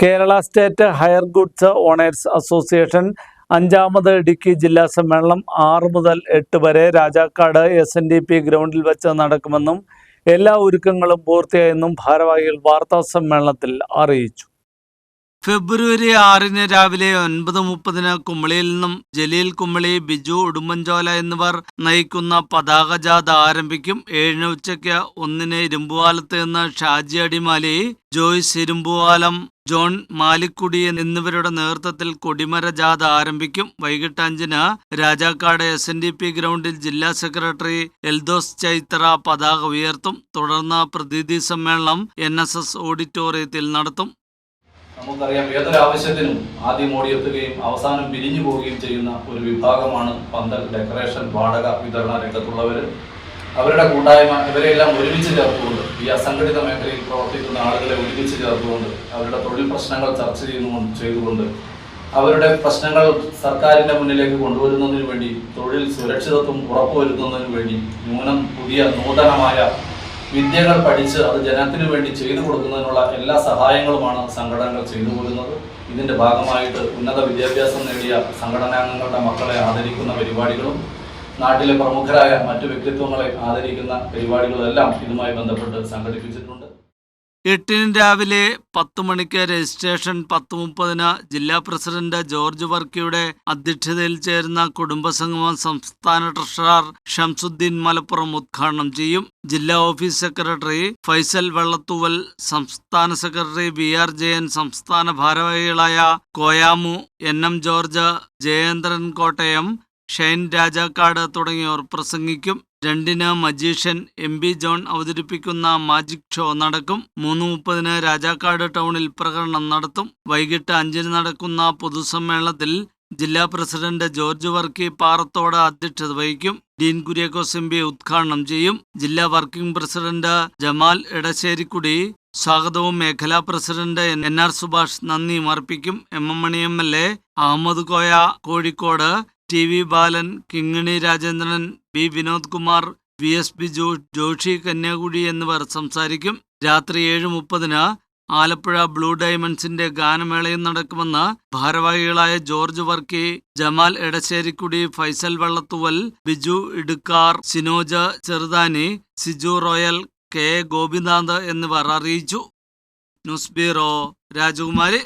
Kerala state hire goods owners association അഞ്ചാമത് ഇടുക്കി ജില്ലാ സമ്മേളനം ആറ് മുതൽ എട്ട് വരെ Rajakkad S N D P ഗ്രൗണ്ടിൽ വെച്ച് നടക്കുമെന്നും എല്ലാ ഒരുക്കങ്ങളും പൂർത്തിയായെന്നും ഭാരവാഹികൾ വാർത്താ സമ്മേളനത്തിൽ അറിയിച്ചു. ഫെബ്രുവരി ആറിന് രാവിലെ ഒൻപത് മുപ്പതിന് കുമളിയിൽ നിന്നും ജലീൽ കുമളി ബിജു ഉടുമ്പൻചോല എന്നിവർ നയിക്കുന്ന പതാക ജാഥ ആരംഭിക്കും. ഏഴിന് ഉച്ചയ്ക്ക് ഒന്നിന് ഇരുമ്പുവാലത്ത് നിന്ന് ഷാജി അടിമാലി ജോയ്സ് ഇരുമ്പുവാലം ജോൺ മാലിക്കുടി എന്നിവരുടെ നേതൃത്വത്തിൽ കൊടിമര ജാഥ ആരംഭിക്കും. വൈകിട്ട് അഞ്ചിന് Rajakkad S N D P ഗ്രൗണ്ടിൽ ജില്ലാ സെക്രട്ടറി എൽദോസ് ചൈത്ര പതാക ഉയർത്തും. തുടർന്ന് പ്രതിനിധി സമ്മേളനം എൻ എസ് എസ് ഓഡിറ്റോറിയത്തിൽ നടത്തും. നമുക്കറിയാം ഏതൊരാവശ്യത്തിനും ആദ്യം ഓടിയെത്തുകയും അവസാനം പിരിഞ്ഞു പോവുകയും ചെയ്യുന്ന ഒരു വിഭാഗമാണ് പന്തൽ ഡെക്കറേഷൻ വാടക വിതരണ രംഗത്തുള്ളവർ അവരുടെ കൂട്ടായ്മ ഇവരെല്ലാം ഒരുമിച്ച് ചേർത്തുകൊണ്ട് ഈ അസംഘടിത മേഖലയിൽ പ്രവർത്തിക്കുന്ന ആളുകളെ ഒരുമിച്ച് ചേർത്തുകൊണ്ട് അവരുടെ തൊഴിൽ പ്രശ്നങ്ങൾ ചർച്ച ചെയ്യുന്നുകൊണ്ട് ചെയ്തുകൊണ്ട് അവരുടെ പ്രശ്നങ്ങൾ സർക്കാരിന്റെ മുന്നിലേക്ക് കൊണ്ടുവരുന്നതിന് വേണ്ടി തൊഴിൽ സുരക്ഷിതത്വം ഉറപ്പുവരുത്തുന്നതിന് വേണ്ടി ന്യൂനം പുതിയ നൂതനമായ വിദ്യകൾ പഠിച്ച് അത് ജനത്തിനു വേണ്ടി ചെയ്തു കൊടുക്കുന്നതിനുള്ള എല്ലാ സഹായങ്ങളുമാണ് സംഘടനകൾ ചെയ്തു പോരുന്നത് ഇതിന്റെ ഭാഗമായിട്ട് ഉന്നത വിദ്യാഭ്യാസം നേടിയ സംഘടനാംഗങ്ങളുടെ മക്കളെ ആദരിക്കുന്ന പരിപാടികളും നാട്ടിലെ പ്രമുഖരായ മറ്റു വ്യക്തിത്വങ്ങളെ ആദരിക്കുന്ന പരിപാടികളെല്ലാം ഇതുമായി ബന്ധപ്പെട്ട് സംഘടിപ്പിച്ചിട്ടുണ്ട്. എട്ടിന് രാവിലെ പത്ത് മണിക്ക് രജിസ്ട്രേഷൻ പത്ത് മുപ്പതിന് ജില്ലാ പ്രസിഡന്റ് ജോർജ് വർക്കിയുടെ അധ്യക്ഷതയിൽ ചേരുന്ന കുടുംബസംഗമം സംസ്ഥാന ട്രഷറർ ഷംസുദ്ദീൻ മലപ്പുറം ഉദ്ഘാടനം ചെയ്യും. ജില്ലാ ഓഫീസ് സെക്രട്ടറി ഫൈസൽ വെള്ളത്തൂവൽ സംസ്ഥാന സെക്രട്ടറി വി ആർ ജയൻ സംസ്ഥാന ഭാരവാഹികളായ കോയാമു എൻ എം ജോർജ് ജയേന്ദ്രൻ കോട്ടയം ഷൈൻ രാജാക്കാട് തുടങ്ങിയവർ പ്രസംഗിക്കും. രണ്ടിന് മജീഷ്യൻ എം ബി ജോൺ അവതരിപ്പിക്കുന്ന മാജിക് ഷോ നടക്കും. മൂന്ന് മുപ്പതിന് രാജാക്കാട് ടൗണിൽ പ്രകടനം നടത്തും. വൈകിട്ട് അഞ്ചിന് നടക്കുന്ന പൊതുസമ്മേളനത്തിൽ ജില്ലാ പ്രസിഡന്റ് ജോർജ് വർക്കി പാറത്തോട് അധ്യക്ഷത വഹിക്കും. ഡീൻ കുര്യാക്കോസ് എം പി ഉദ്ഘാടനം ചെയ്യും. ജില്ലാ വർക്കിംഗ് പ്രസിഡന്റ് ജമാൽ എടശ്ശേരിക്കുടി സ്വാഗതവും മേഖലാ പ്രസിഡന്റ് എൻ ആർ സുഭാഷ് നന്ദിയും അർപ്പിക്കും. M M Mani M L A Ahammed Koya Kozhikode T V Balan Kingini Rajendran B Vinod Kumar V S P Jo Joshi Kanyakudi എന്നിവർ സംസാരിക്കും. രാത്രി ഏഴ് മുപ്പതിന് ആലപ്പുഴ ബ്ലൂ ഡയമണ്ട്സിന്റെ ഗാനമേളയും നടക്കുമെന്ന് ഭാരവാഹികളായ ജോർജ് വർക്കി ജമാൽ എടശ്ശേരിക്കുടി ഫൈസൽ വള്ളത്തുവൽ ബിജു ഇടുക്കാർ സിനോജ ചെറുതാനി സിജു റോയൽ കെ ഗോപിനാഥ് എന്നിവർ അറിയിച്ചു. ന്യൂസ് ബ്യൂറോ രാജകുമാരി.